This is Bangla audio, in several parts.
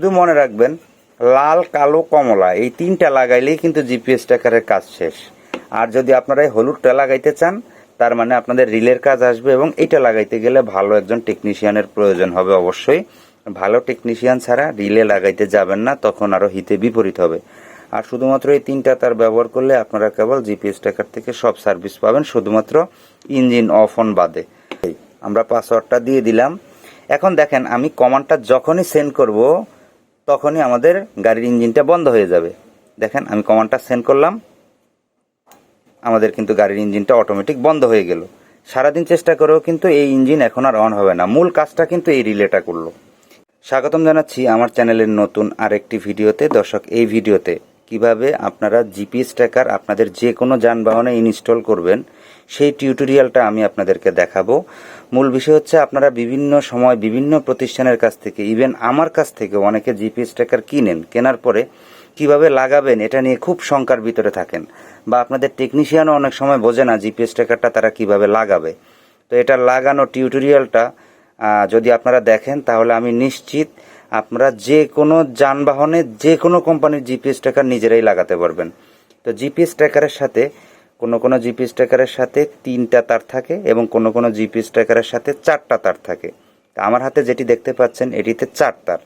শুধু মনে রাখবেন, লাল, কালো, কমলা, এই তিনটা লাগাইলেই কিন্তু জিপিএস ট্র্যাকারের কাজ শেষ। আর যদি আপনারা এই হলুদটা লাগাইতে চান, তার মানে আপনাদের রিলের কাজ আসবে এবং এটা লাগাইতে গেলে ভালো একজন টেকনিশিয়ানের প্রয়োজন হবে অবশ্যই। ভালো টেকনিশিয়ান ছাড়া রিলে লাগাইতে যাবেন না, তখন আরও হিতে বিপরীত হবে। আর শুধুমাত্র এই তিনটা তার ব্যবহার করলে আপনারা কেবল জিপিএস ট্র্যাকার থেকে সব সার্ভিস পাবেন, শুধুমাত্র ইঞ্জিন অফ অন বাদে। আমরা পাসওয়ার্ডটা দিয়ে দিলাম। এখন দেখেন, আমি কমান্ডটা যখনই সেন্ড করব তখনই আমাদের গাড়ির ইঞ্জিনটা বন্ধ হয়ে যাবে। দেখেন, আমি কমান্ডটা সেন্ড করলাম। আমাদের কিন্তু গাড়ির ইঞ্জিনটা অটোমেটিক বন্ধ হয়ে গেল। সারাদিন চেষ্টা করেও কিন্তু এই ইঞ্জিন এখন আর অন হবে না। মূল কাজটা কিন্তু এই রিলেটা করল। স্বাগতম জানাচ্ছি আমার চ্যানেলের নতুন আরেকটি ভিডিওতে। দর্শক, এই ভিডিওতে কীভাবে আপনারা জিপিএস ট্র্যাকার আপনাদের যে কোনো যানবাহনে ইনস্টল করবেন, সেই টিউটোরিয়ালটা আমি আপনাদেরকে দেখাবো। মূল বিষয় হচ্ছে আপনারা বিভিন্ন সময় বিভিন্ন প্রতিষ্ঠানের কাছ থেকে ইভেন আমার কাছ থেকে অনেকে জিপিএস ট্র্যাকার কিনেন, কেনার পরে কীভাবে লাগাবেন এটা নিয়ে খুব শঙ্কার ভিতরে থাকেন। বা আপনাদের টেকনিশিয়ানও অনেক সময় বোঝে না জিপিএস ট্র্যাকারটা তারা কীভাবে লাগাবে। তো এটা লাগানো টিউটোরিয়ালটা যদি আপনারা দেখেন তাহলে আমি নিশ্চিত আপনারা যে কোনো যানবাহনে যে কোনো কোম্পানির জিপিএস ট্র্যাকার নিজেরাই লাগাতে পারবেন। তো জিপিএস ট্র্যাকারের সাথে কোনো কোনো জিপি ট্র্যাকারের সাথে তিনটা তার থাকে এবং কোনো কোনো জিপিএস ট্র্যাকারের সাথে চারটা তার থাকে। তা আমার হাতে যেটি দেখতে পাচ্ছেন, এটিতে চার তার।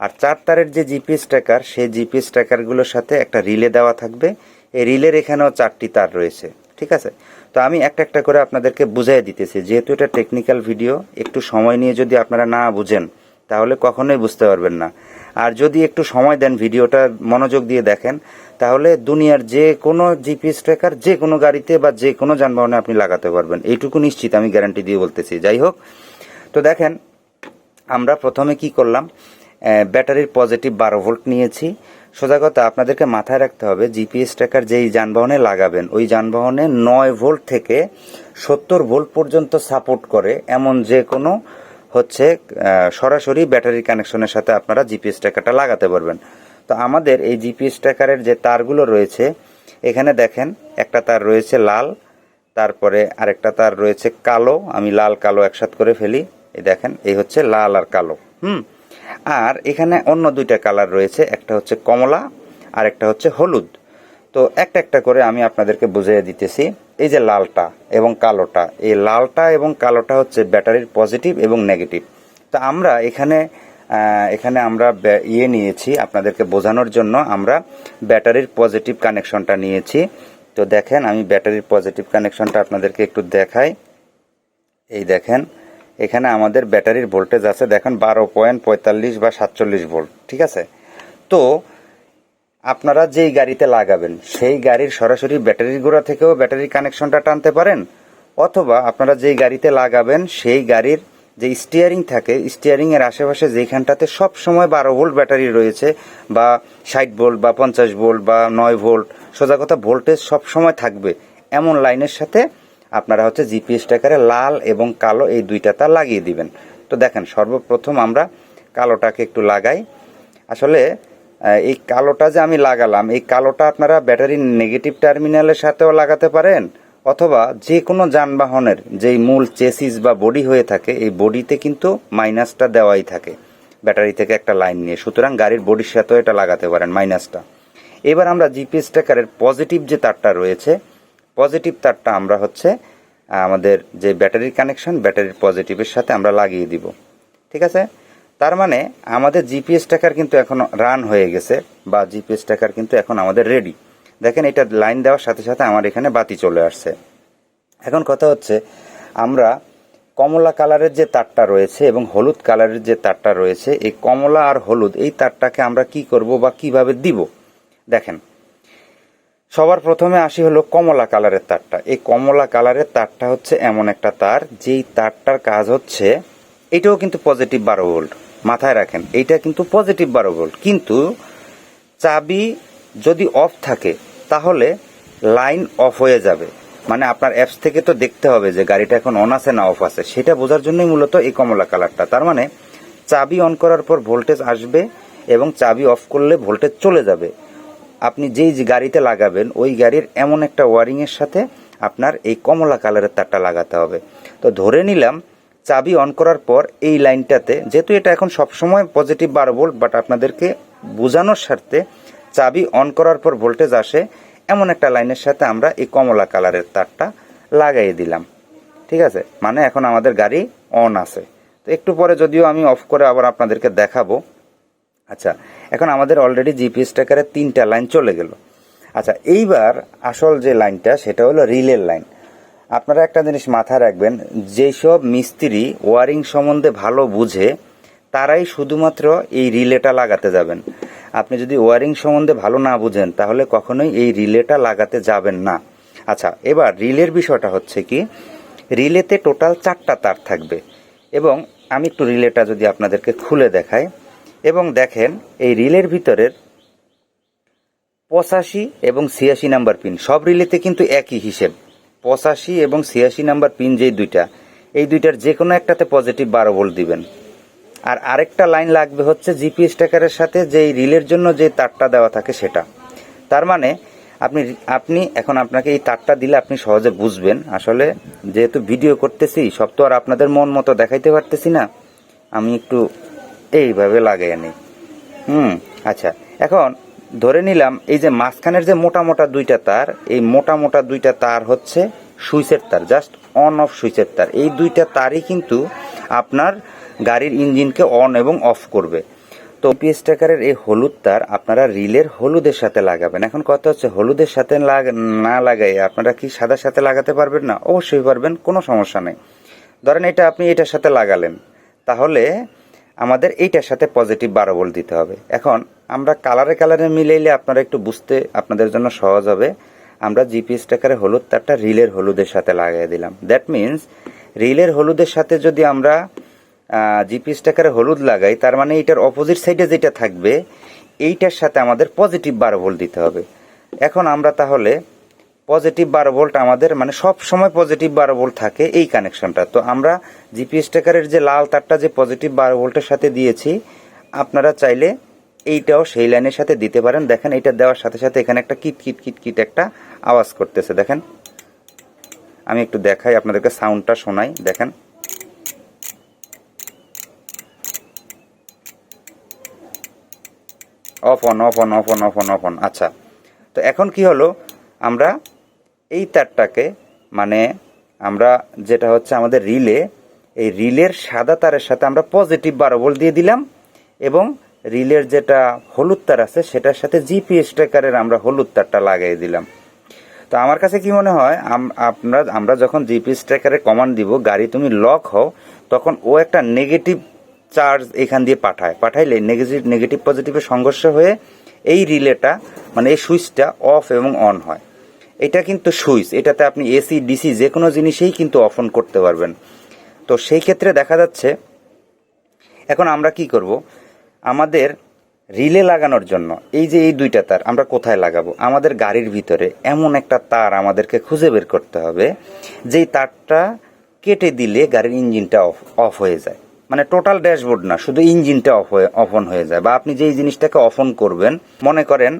আর চার তারের যে জিপিএস ট্র্যাকার সেই জিপিএস ট্র্যাকারগুলোর সাথে একটা রিলে দেওয়া থাকবে। এই রিলের এখানেও চারটি তার রয়েছে, ঠিক আছে? তো আমি একটা একটা করে আপনাদেরকে বুঝাই দিতেছি। যেহেতু এটা টেকনিক্যাল ভিডিও একটু সময় নিয়ে যদি আপনারা না বুঝেন, তাহলে কখনোই বুঝতে পারবেন না। আর যদি একটু সময় দেন ভিডিওটা মনোযোগ দিয়ে দেখেন, তাহলে দুনিয়ার যে কোনো জিপিএস ট্র্যাকার যে কোনো গাড়িতে বা যে কোনো যানবাহনে আপনি লাগাতে পারবেন। এইটুকু নিশ্চিত, আমি গ্যারান্টি দিয়ে বলতেছি। যাই হোক, তো দেখেন, আমরা প্রথমে কি করলাম? ব্যাটারির পজিটিভ বারো ভোল্ট নিয়েছি। সোজা কথা, আপনাদেরকে মাথায় রাখতে হবে জিপিএস ট্র্যাকার যেই যানবাহনে লাগাবেন, ওই যানবাহনে নয় ভোল্ট থেকে সত্তর ভোল্ট পর্যন্ত সাপোর্ট করে, এমন যে কোনো হচ্ছে সরাসরি ব্যাটারি কানেকশনের সাথে আপনারা জিপিএস ট্র্যাকারটা লাগাতে পারবেন। তো আমাদের এই জিপিএস ট্র্যাকারের যে তারগুলো রয়েছে, এখানে দেখেন, একটা তার রয়েছে লাল, তারপরে আরেকটা তার রয়েছে কালো। আমি লাল, কালো একসাথ করে ফেলি। এই দেখেন, এই হচ্ছে লাল আর কালো। হুম? আর এখানে অন্য দুইটা কালার রয়েছে, একটা হচ্ছে কমলা আর একটা হচ্ছে হলুদ। তো একটা একটা করে আমি আপনাদেরকে বুঝিয়ে দিতেছি। এই যে লালটা এবং কালোটা, এই লালটা এবং কালোটা হচ্ছে ব্যাটারির পজিটিভ এবং নেগেটিভ। তো আমরা এখানে এখানে আমরা ইয়ে নিয়েছি আপনাদেরকে বোঝানোর জন্য। আমরা ব্যাটারির পজিটিভ কানেকশনটা নিয়েছি। তো দেখেন, আমি ব্যাটারির পজিটিভ কানেকশনটা আপনাদেরকে একটু দেখাই। এই দেখেন, এখানে আমাদের ব্যাটারির ভোল্টেজ আছে, দেখেন, বারো পয়েন্ট পঁয়তাল্লিশ বা সাতচল্লিশ ভোল্ট, ঠিক আছে? তো আপনারা যেই গাড়িতে লাগাবেন, সেই গাড়ির সরাসরি ব্যাটারির গোড়া থেকেও ব্যাটারির কানেকশনটা টানতে পারেন, অথবা আপনারা যেই গাড়িতে লাগাবেন, সেই গাড়ির যে স্টিয়ারিং থাকে স্টিয়ারিং এর আশেপাশে যেখানটাতে সব সময় বারো ভোল্ট ব্যাটারি রয়েছে, বা ষাট ভোল্ট, বা পঞ্চাশ ভোল্ট, বা নয় ভোল্ট, সোজা কথা ভোল্টেজ সব সময় থাকবে, এমন লাইনের সাথে আপনারা হচ্ছে জিপিএস ট্র্যাকারে লাল এবং কালো এই দুইটা তার লাগিয়ে দিবেন। তো দেখেন, সর্বপ্রথম আমরা কালোটাকে একটু লাগাই। আসলে এই কালোটা যে আমি লাগালাম, এই কালোটা আপনারা ব্যাটারির নেগেটিভ টার্মিনালের সাথেও লাগাতে পারেন, অথবা যে কোনো যানবাহনের যেই মূল চেসিস বা বডি হয়ে থাকে, এই বডিতে কিন্তু মাইনাসটা দেওয়াই থাকে, ব্যাটারি থেকে একটা লাইন নিয়ে। সুতরাং গাড়ির বডির সাথেও এটা লাগাতে পারেন মাইনাসটা। এবার আমরা জিপিএস ট্র্যাকারের পজিটিভ যে তারটা রয়েছে, পজিটিভ তারটা আমরা হচ্ছে, আমাদের যে ব্যাটারির কানেকশন, ব্যাটারির পজিটিভের সাথে আমরা লাগিয়ে দিব। ঠিক আছে? তার মানে আমাদের জিপিএস ট্র্যাকার কিন্তু এখন রান হয়ে গেছে, বা জিপিএস ট্র্যাকার কিন্তু এখন আমাদের রেডি দেখেন, এটা লাইন দেওয়ার সাথে সাথে আমার এখানে বাতি চলে আসছে। এখন কথা হচ্ছে, আমরা কমলা কালারের যে তারটা রয়েছে এবং হলুদ কালারের যে তারটা রয়েছে, এই কমলা আর হলুদ, এই তারটাকে আমরা কি করব বা কীভাবে দিব? দেখেন, সবার প্রথমে আসি হলো কমলা কালারের তারটা। এই কমলা কালারের তারটা হচ্ছে এমন একটা তার, যেই তারটার কাজ হচ্ছে, এটাও কিন্তু পজিটিভ বারো ভোল্ট মাথায় রাখেন, এইটা কিন্তু পজিটিভ বারো ভোল্ট কিন্তু চাবি যদি অফ থাকে, তাহলে লাইন অফ হয়ে যাবে। মানে আপনার অ্যাপস থেকে তো দেখতে হবে যে গাড়িটা এখন অন আছে না অফ আছে। সেটা বোঝার জন্যই মূলত এই কমলা কালারটা তার মানে চাবি অন করার পর ভোল্টেজ আসবে এবং চাবি অফ করলে ভোল্টেজ চলে যাবে। আপনি যেই যে গাড়িতে লাগাবেন, ওই গাড়ির এমন একটা ওয়ারিংয়ের সাথে আপনার এই কমলা কালারের তারটা লাগাতে হবে। তো ধরে নিলাম চাবি অন করার পর এই লাইনটাতে, যেহেতু এটা এখন সবসময় পজিটিভ বারো ভোল্ট বাট আপনাদেরকে বোঝানোর স্বার্থে চাবি অন করার পর ভোল্টেজ আসে, এমন একটা লাইনের সাথে আমরা এই কমলা কালারের তারটা লাগাই দিলাম। ঠিক আছে? মানে এখন আমাদের গাড়ি অন আছে। তো একটু পরে যদিও আমি অফ করে আবার আপনাদেরকে দেখাবো। আচ্ছা এখন আমাদের অলরেডি জিপিএস ট্র্যাকারে তিনটা লাইন চলে গেল। আচ্ছা এইবার আসল যে লাইনটা সেটা হলো রিলের লাইন আপনারা একটা জিনিস মাথায় রাখবেন, যেসব মিস্ত্রি ওয়ারিং সম্বন্ধে ভালো বুঝে, তারাই শুধুমাত্র এই রিলেটা লাগাতে যাবেন। আপনি যদি ওয়ারিং সম্বন্ধে ভালো না বুঝেন, তাহলে কখনোই এই রিলেটা লাগাতে যাবেন না। আচ্ছা এবার রিলের বিষয়টা হচ্ছে কি, রিলেতে টোটাল চারটা তার থাকবে। এবং আমি একটু রিলেটা যদি আপনাদেরকে খুলে দেখাই, এবং দেখেন এই রিলের ভিতরের পঁচাশি এবং ছিয়াশি নাম্বার পিন, সব রিলেতে কিন্তু একই হিসেব। পঁচাশি এবং ছিয়াশি নাম্বার পিন যেই দুইটা, এই দুইটার যে কোনো একটাতে পজিটিভ বারো ভোল্ট দিবেন। আর আরেকটা লাইন লাগবে হচ্ছে জিপিএস ট্র্যাকারের সাথে যেই রিলের জন্য যে তারটা দেওয়া থাকে সেটা। তার মানে আপনি আপনি এখন আপনাকে এই তারটা দিলে আপনি সহজে বুঝবেন। আসলে যেহেতু ভিডিও করতেছি, সব তো আর আপনাদের মন মতো দেখাইতে পারতেছি না। আমি একটু এইভাবে লাগাই নিই। হুম আচ্ছা। এখন ধরে নিলাম এই যে মাঝখানের যে মোটা মোটা দুইটা তার, এই মোটা মোটা দুইটা তার হচ্ছে সুইচের তার জাস্ট অন অফ সুইচের তার। এই দুইটা তারই কিন্তু আপনার গাড়ির ইঞ্জিনকে অন এবং অফ করবে। তো পিএস ট্র্যাকারের এই হলুদ তার আপনারা রিলের হলুদের সাথে লাগাবেন। এখন কথা হচ্ছে হলুদের সাথে না লাগাই আপনারা কি সাদার সাথে লাগাতে পারবেন না? অবশ্যই পারবেন, কোনো সমস্যা নেই। ধরেন এটা আপনি এটার সাথে লাগালেন। তাহলে আমাদের এইটার সাথে পজিটিভ বারো ভোল্ট দিতে হবে। এখন আমরা কালারে কালারে মিলাইলে আপনারা একটু বুঝতে আপনাদের জন্য সহজ হবে। আমরা জিপিএস ট্র্যাকারে হলুদ তারটা রিলের হলুদের সাথে লাগিয়ে দিলাম। দ্যাট মিন্স রিলের হলুদের সাথে যদি আমরা জিপিএস ট্র্যাকারে হলুদ লাগাই, তার মানে এটার অপোজিট সাইডে যেটা থাকবে, এইটার সাথে আমাদের পজিটিভ বারো ভোল্ট দিতে হবে। এখন আমরা তাহলে পজিটিভ বারো ভোল্ট আমাদের মানে সব সময় পজিটিভ বারো ভোল্ট থাকে এই কানেকশনটা। তো আমরা জিপিএস ট্র্যাকারের যে লাল তারটা যে পজিটিভ বারো ভোল্টের সাথে দিয়েছি, আপনারা চাইলে এইটাও সেই লাইনের সাথে দিতে পারেন। দেখেন, এটা দেওয়ার সাথে সাথে এখানে একটা কিট কিট কিট কিট একটা আওয়াজ করতেছে। দেখেন, আমি একটু দেখাই, আপনাদেরকে সাউন্ডটা শোনাই। দেখেন। Off on off on off on off on off on. আচ্ছা তো এখন কি হলো? আমরা এই তারটাকে মানে আমরা যেটা হচ্ছে আমাদের রিলে, এই রিলের সাদা তারের সাথে আমরা পজিটিভ বারো ভোল্ট দিয়ে দিলাম এবং রিলের যেটা হলুদ তার আছে সেটার সাথে জিপিএস ট্র্যাকারের আমরা হলুদ তারটা লাগিয়ে দিলাম। তো আমার কাছে কি মনে হয় আমরা আমরা যখন জিপিএস ট্র্যাকারে কমান্ড দিব, গাড়ি তুমি লক হও, তখন ও একটা নেগেটিভ চার্জ এখান দিয়ে পাঠায়। পাঠাইলে নেগেটিভ নেগেটিভ পজিটিভের সংঘর্ষ হয়ে এই রিলেটা মানে এই সুইচটা অফ এবং অন হয়। এটা কিন্তু সুইচ। এটাতে আপনি এসি, ডিসি যে কোনো জিনিসেই কিন্তু অফ অন করতে পারবেন। তো সেই ক্ষেত্রে দেখা যাচ্ছে, এখন আমরা কি করব? আমাদের রিলে লাগানোর জন্য, এই যে এই দুইটা তার, আমরা কোথায় লাগাবো? আমাদের গাড়ির ভিতরে এমন একটা তার আমাদেরকে খুঁজে বের করতে হবে, যেই তারটা কেটে দিলে গাড়ির ইঞ্জিনটা অফ অফ হয়ে যায়। মানে টোটাল ড্যাশবোর্ড না, শুধু ইঞ্জিনটা অফ হয়ে, অফ অন হয়ে যায়। বা আপনি যেই জিনিসটাকে অফ অন করবেন, মনে করেন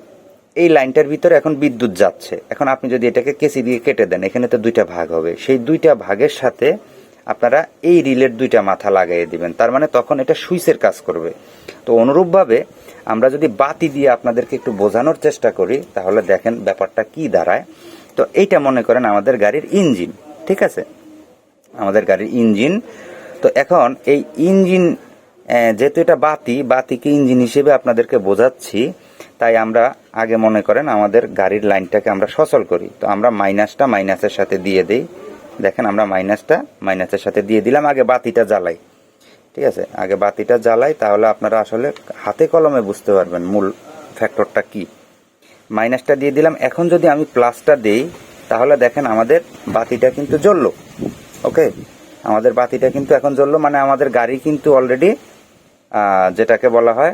এই লাইনটার ভিতরে এখন বিদ্যুৎ যাচ্ছে। এখন আপনি যদি এটাকে কেসি দিয়ে কেটে দেন, এখানে তো দুইটা ভাগ হবে। সেই দুইটা ভাগের সাথে আপনারা এই রিলের দুইটা মাথা লাগাইয়ে দিবেন। তার মানে তখন এটা সুইচের কাজ করবে। তো অনুরূপভাবে আমরা যদি বাতি দিয়ে আপনাদেরকে একটু বোঝানোর চেষ্টা করি, তাহলে দেখেন ব্যাপারটা কি দাঁড়ায়। তো এইটা মনে করেন আমাদের গাড়ির ইঞ্জিন, ঠিক আছে? আমাদের গাড়ির ইঞ্জিন। তো এখন এই ইঞ্জিন যেহেতু এটা বাতি, বাতিকে ইঞ্জিন হিসেবে আপনাদেরকে বোঝাচ্ছি তাই আমরা আগে মনে করেন আমাদের গাড়ির লাইনটাকে আমরা সচল করি। তো আমরা মাইনাসটা মাইনাসের সাথে দিয়ে দেই। দেখেন আমরা মাইনাসটা মাইনাসের সাথে দিয়ে দিলাম, আগে বাতিটা জ্বালাই। ঠিক আছে? আগে বাতিটা জ্বালাই, তাহলে আপনারা আসলে হাতে কলমে বুঝতে পারবেন মূল ফ্যাক্টরটা কি। মাইনাসটা দিয়ে দিলাম। এখন যদি আমি প্লাসটা দেই, তাহলে দেখেন আমাদের বাতিটা কিন্তু জ্বললো। ওকে? আমাদের বাতিটা কিন্তু এখন জ্বললো মানে আমাদের গাড়ি কিন্তু অলরেডি যেটাকে বলা হয়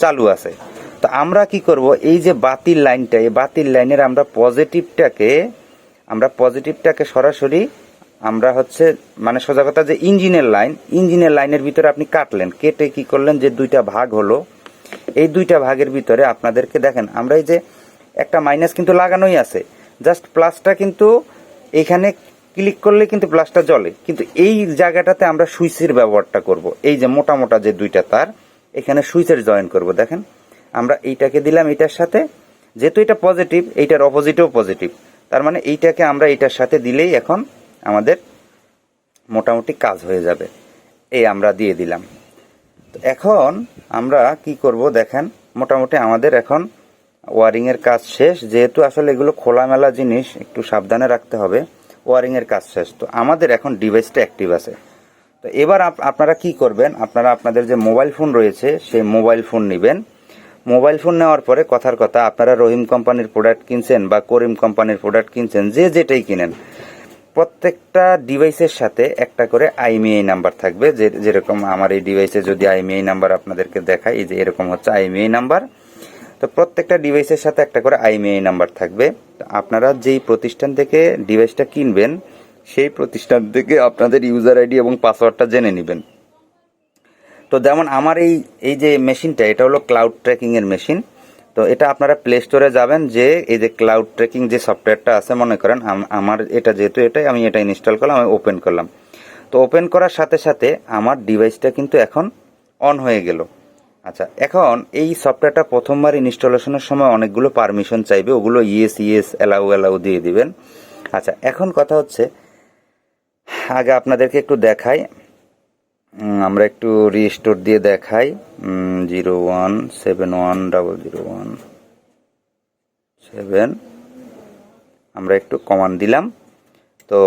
চালু আছে। তো আমরা কি করব? এই যে বাতিল লাইনটা, এই বাতিল লাইনের আমরা পজিটিভটাকে আমরা পজিটিভটাকে সরাসরি আমরা হচ্ছে মানে সোজা কথা যে ইঞ্জিনের লাইন, ইঞ্জিনের লাইনের ভিতরে আপনি কাটলেন, কেটে কি করলেন যে দুইটা ভাগ হলো। এই দুইটা ভাগের ভিতরে আপনাদেরকে দেখেন, আমরা এই যে একটা মাইনাস কিন্তু লাগানোই আছে, জাস্ট প্লাসটা কিন্তু এখানে ক্লিক করলে কিন্তু প্লাসটা জ্বলে, কিন্তু এই জায়গাটাতে আমরা সুইচের ব্যবহারটা করব, এই যে মোটা মোটা যে দুইটা তার, এখানে সুইচের জয়েন করব, দেখেন। আমরা এইটাকে দিলাম এটার সাথে। যেহেতু এটা পজিটিভ এইটার অপোজিটেও পজিটিভ তার মানে এইটাকে আমরা এটার সাথে দিলেই এখন আমাদের মোটামুটি কাজ হয়ে যাবে। এই আমরা দিয়ে দিলাম। তো এখন আমরা কি করব দেখেন, মোটামুটি আমাদের এখন ওয়ারিং এর কাজ শেষ। যেহেতু আসলে এগুলো খোলামেলা জিনিস, একটু সাবধানে রাখতে হবে। ওয়ারিং এর কাজ শেষ। তো আমাদের এখন ডিভাইসটা অ্যাক্টিভ আছে। তো এবার আপ- আপনারা কি করবেন? আপনারা আপনাদের যে মোবাইল ফোন রয়েছে, সেই মোবাইল ফোন নেবেন। মোবাইল ফোন নেওয়ার পরে কথার কথা, আপনারা রহিম কোম্পানির প্রোডাক্ট কিনছেন বা করিম কোম্পানির প্রোডাক্ট কিনছেন, যে যেটাই কিনেন, প্রত্যেকটা ডিভাইসের সাথে একটা করে আইমিআই নাম্বার থাকবে, যে যেরকম আমার এই ডিভাইসে যদি আইমিআই নাম্বার আপনাদেরকে দেখাই, এই যে এরকম হচ্ছে আইমিআই নাম্বার তো প্রত্যেকটা ডিভাইসের সাথে একটা করে আইমিআই নাম্বার থাকবে। আপনারা যেই প্রতিষ্ঠান থেকে ডিভাইসটা কিনবেন, সেই প্রতিষ্ঠান থেকে আপনাদের ইউজার আইডি এবং পাসওয়ার্ডটা জেনে নেবেন। তো যেমন আমার এই এই যে মেশিনটা, এটা হলো ক্লাউড ট্র্যাকিং এর মেশিন। তো এটা আপনারা প্লে স্টোরে যাবেন, যে এই যে ক্লাউড ট্র্যাকিং যে সফটওয়্যারটা আছে, মনে করেন আমার এটা যেহেতু এটাই, আমি এটা ইনস্টল করলাম, আমি ওপেন করলাম। তো ওপেন করার সাথে সাথে আমার ডিভাইসটা কিন্তু এখন অন হয়ে গেল। আচ্ছা এখন এই সফটওয়্যারটা প্রথমবার ইনস্টলেশনের সময় অনেকগুলো পারমিশন চাইবে, ওগুলো ইয়েস ইয়েস অ্যালাউ অ্যালাউ দিয়ে দিবেন। আচ্ছা এখন কথা হচ্ছে, আগে আপনাদেরকে একটু দেখাই। আমরা একটু রিস্টোর দিয়ে দেখাই। Zero one seven one double zero one seven আমরা একটু কমান দিলাম। তো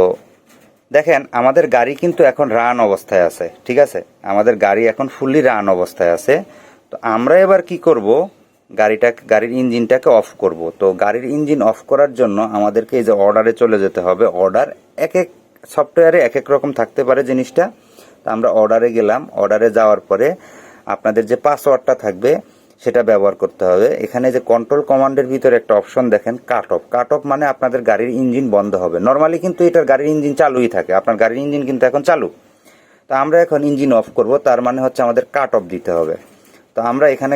দেখেন, আমাদের গাড়ি কিন্তু এখন রান অবস্থায় আছে, ঠিক আছে? আমাদের গাড়ি এখন ফুললি রান অবস্থায় আছে। তো আমরা এবার কি করব? গাড়িটা গাড়ির ইঞ্জিনটাকে অফ করব। তো গাড়ির ইঞ্জিন অফ করার জন্য আমাদেরকে এই যে অর্ডারে চলে যেতে হবে। অর্ডার এক এক সফটওয়্যারে এক এক রকম থাকতে পারে জিনিসটা। তো আমরা অর্ডারে গেলাম। অর্ডারে যাওয়ার পরে আপনাদের যে পাসওয়ার্ডটা থাকবে, সেটা ব্যবহার করতে হবে। এখানে যে কন্ট্রোল কমান্ডের ভিতরে একটা অপশন দেখেন কাট অফ কাট অফ মানে আপনাদের গাড়ির ইঞ্জিন বন্ধ হবে। নর্মালি কিন্তু এটার গাড়ির ইঞ্জিন চালুই থাকে। আপনার গাড়ির ইঞ্জিন কিন্তু এখন চালু। তো আমরা এখন ইঞ্জিন অফ করব, তার মানে হচ্ছে আমাদের কাট অফ দিতে হবে। তো আমরা এখানে,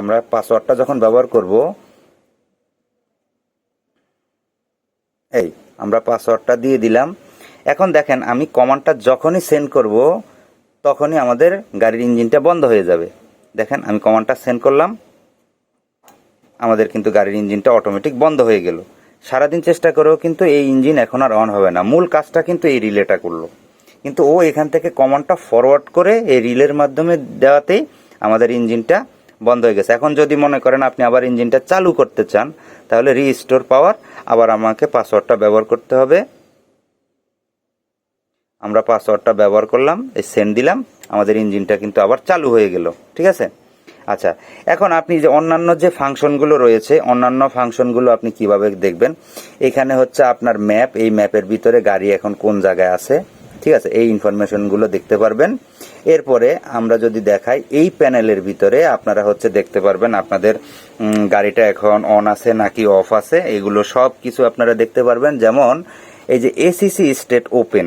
আমরা পাসওয়ার্ডটা যখন ব্যবহার করব, এই, আমরা পাসওয়ার্ডটা দিয়ে দিলাম। এখন দেখেন, আমি কমান্ডটা যখনই সেন্ড করব, তখনই আমাদের গাড়ির ইঞ্জিনটা বন্ধ হয়ে যাবে। দেখেন, আমি কমান্ডটা সেন্ড করলাম, আমাদের কিন্তু গাড়ির ইঞ্জিনটা অটোমেটিক বন্ধ হয়ে গেল। সারাদিন চেষ্টা করেও কিন্তু এই ইঞ্জিন এখন আর অন হবে না। মূল কাজটা কিন্তু এই রিলেটা করল। কিন্তু ও এখান থেকে কমান্ডটা ফরওয়ার্ড করে এই রিলের মাধ্যমে দেওয়াতেই আমাদের ইঞ্জিনটা বন্ধ হয়ে গেছে। এখন যদি মনে করেন আপনি আবার ইঞ্জিনটা চালু করতে চান, তাহলে রিস্টোর পাওয়ার আবার আমাকে পাসওয়ার্ডটা ব্যবহার করতে হবে। আমরা পাসওয়ার্ডটা ব্যবহার করলাম, এই সেন্ড দিলাম, আমাদের ইঞ্জিনটা কিন্তু আবার চালু হয়ে গেল, ঠিক আছে? আচ্ছা এখন আপনি যে অন্যান্য যে ফাংশনগুলো রয়েছে, অন্যান্য ফাংশনগুলো আপনি কীভাবে দেখবেন? এখানে হচ্ছে আপনার ম্যাপ এই ম্যাপের ভিতরে গাড়ি এখন কোন জায়গায় আছে, ঠিক আছে? এই ইনফরমেশনগুলো দেখতে পারবেন। এরপরে আমরা যদি দেখাই, এই প্যানেলের ভিতরে আপনারা হচ্ছে দেখতে পারবেন আপনাদের গাড়িটা এখন অন আছে নাকি অফ আছে, এগুলো সব কিছু আপনারা দেখতে পারবেন। যেমন, এই যে এসিসি স্টেট ওপেন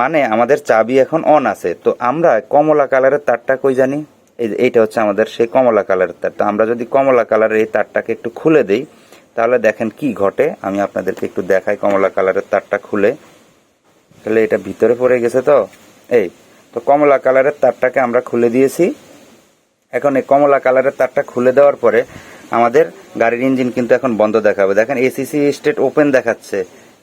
মানে আমাদের চাবি এখন অন আছে। তো আমরা কমলা কালারের তারটা কই জানি? এই এইটা হচ্ছে আমাদের সেই কমলা কালারের তার। তো আমরা যদি কমলা কালারের এই তারটাকে একটু খুলে দেই, তাহলে দেখেন কি ঘটে। আমি আপনাদেরকে একটু দেখাই কমলা কালারের তারটা খুলে। তাহলে এটা ভিতরে পড়ে গেছে তো? এই, তো কমলা কালারের তারটাকে আমরা খুলে দিয়েছি। এখন এই কমলা কালারের তারটা খুলে দেওয়ার পরে আমাদের গাড়ির ইঞ্জিন কিন্তু এখন বন্ধ দেখাবে। দেখেন এসিসি স্টেট ওপেন দেখাচ্ছে।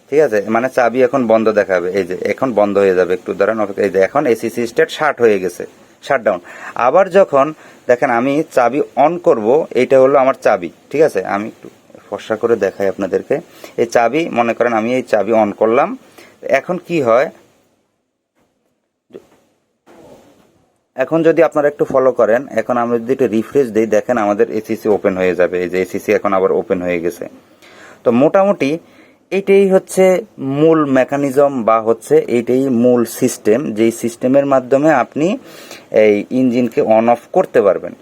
ঠিক আছে? মানে চাবি এখন বন্ধ দেখাবে। এই যে, এখন বন্ধ হয়ে যাবে। একটু অপেক্ষা- এই যে এখন এসিসি স্টেট শার্ট হয়ে গেছে। শাট ডাউন আবার যখন, দেখেন, আমি চাবি অন করব, এইটা হলো আমার চাবি। ঠিক আছে? আমি একটু ফর্সা করে দেখাই আপনাদেরকে। এই চাবি, মনে করেন, আমি এই চাবি অন করলাম। এখন কি হয়? এখন যদি আপনারা একটু ফলো করেন, এখন আমরা যদি একটু রিফ্রেশ দিই, দেখেন আমাদের এসিসি ওপেন হয়ে যাবে। এই যে এসিসি এখন আবার ওপেন হয়ে গেছে। তো মোটামুটি এইটাই হচ্ছে মূল মেকানিজম বা হচ্ছে এইটাই মূল সিস্টেম যেই সিস্টেমের মাধ্যমে আপনি এই ইঞ্জিনকে অন অফ করতে পারবেন।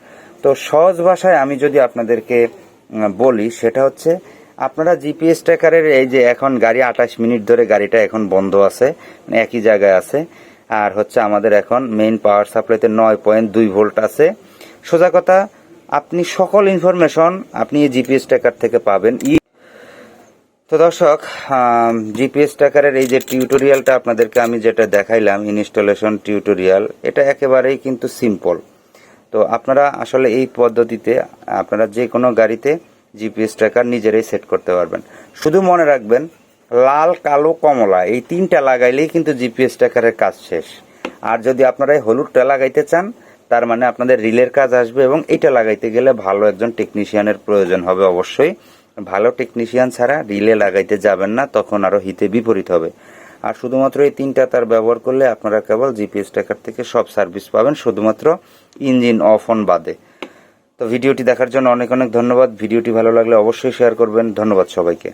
তো সহজ ভাষায় আমি যদি আপনাদেরকে বলি, সেটা হচ্ছে আপনারা জিপিএস ট্র্যাকারের এই যে এখন গাড়ি আঠাশ মিনিট ধরে গাড়িটা এখন বন্ধ আছে মানে একই জায়গায় আছে, আর হচ্ছে আমাদের এখন মেইন পাওয়ার সাপ্লাইতে নয় পয়েন্ট দুই ভোল্ট আছে। সোজা কথা, আপনি সকল ইনফরমেশন আপনি এই জিপিএস ট্র্যাকার থেকে পাবেন। তো দর্শক জিপিএস ট্র্যাকারের এই যে টিউটোরিয়ালটা আপনাদেরকে আমি যেটা দেখাইলাম ইনস্টলেশন টিউটোরিয়াল এটা একেবারেই কিন্তু সিম্পল তো আপনারা আসলে এই পদ্ধতিতে আপনারা যে কোনো গাড়িতে জিপিএস ট্র্যাকার নিজেরাই সেট করতে পারবেন। শুধু মনে রাখবেন, লাল, কালো, কমলা, এই তিনটা লাগাইলেই কিন্তু জিপিএস ট্র্যাকারের কাজ শেষ। আর যদি আপনারা এই হলুদটা লাগাইতে চান, তার মানে আপনাদের রিলের কাজ আসবে এবং এটা লাগাইতে গেলে ভালো একজন টেকনিশিয়ানের প্রয়োজন হবে অবশ্যই। ভালো টেকনিশিয়ান ছাড়া রিলে লাগাইতে যাবেন না, তখন আরও হিতে বিপরীত হবে। আর শুধুমাত্র এই তিনটা তার ব্যবহার করলে আপনারা কেবল জিপিএস ট্র্যাকার থেকে সব সার্ভিস পাবেন, শুধুমাত্র ইঞ্জিন অফ অন বাদে। তো ভিডিওটি দেখার জন্য অনেক অনেক ধন্যবাদ। ভিডিওটি ভালো লাগলে অবশ্যই শেয়ার করবেন। ধন্যবাদ সবাইকে।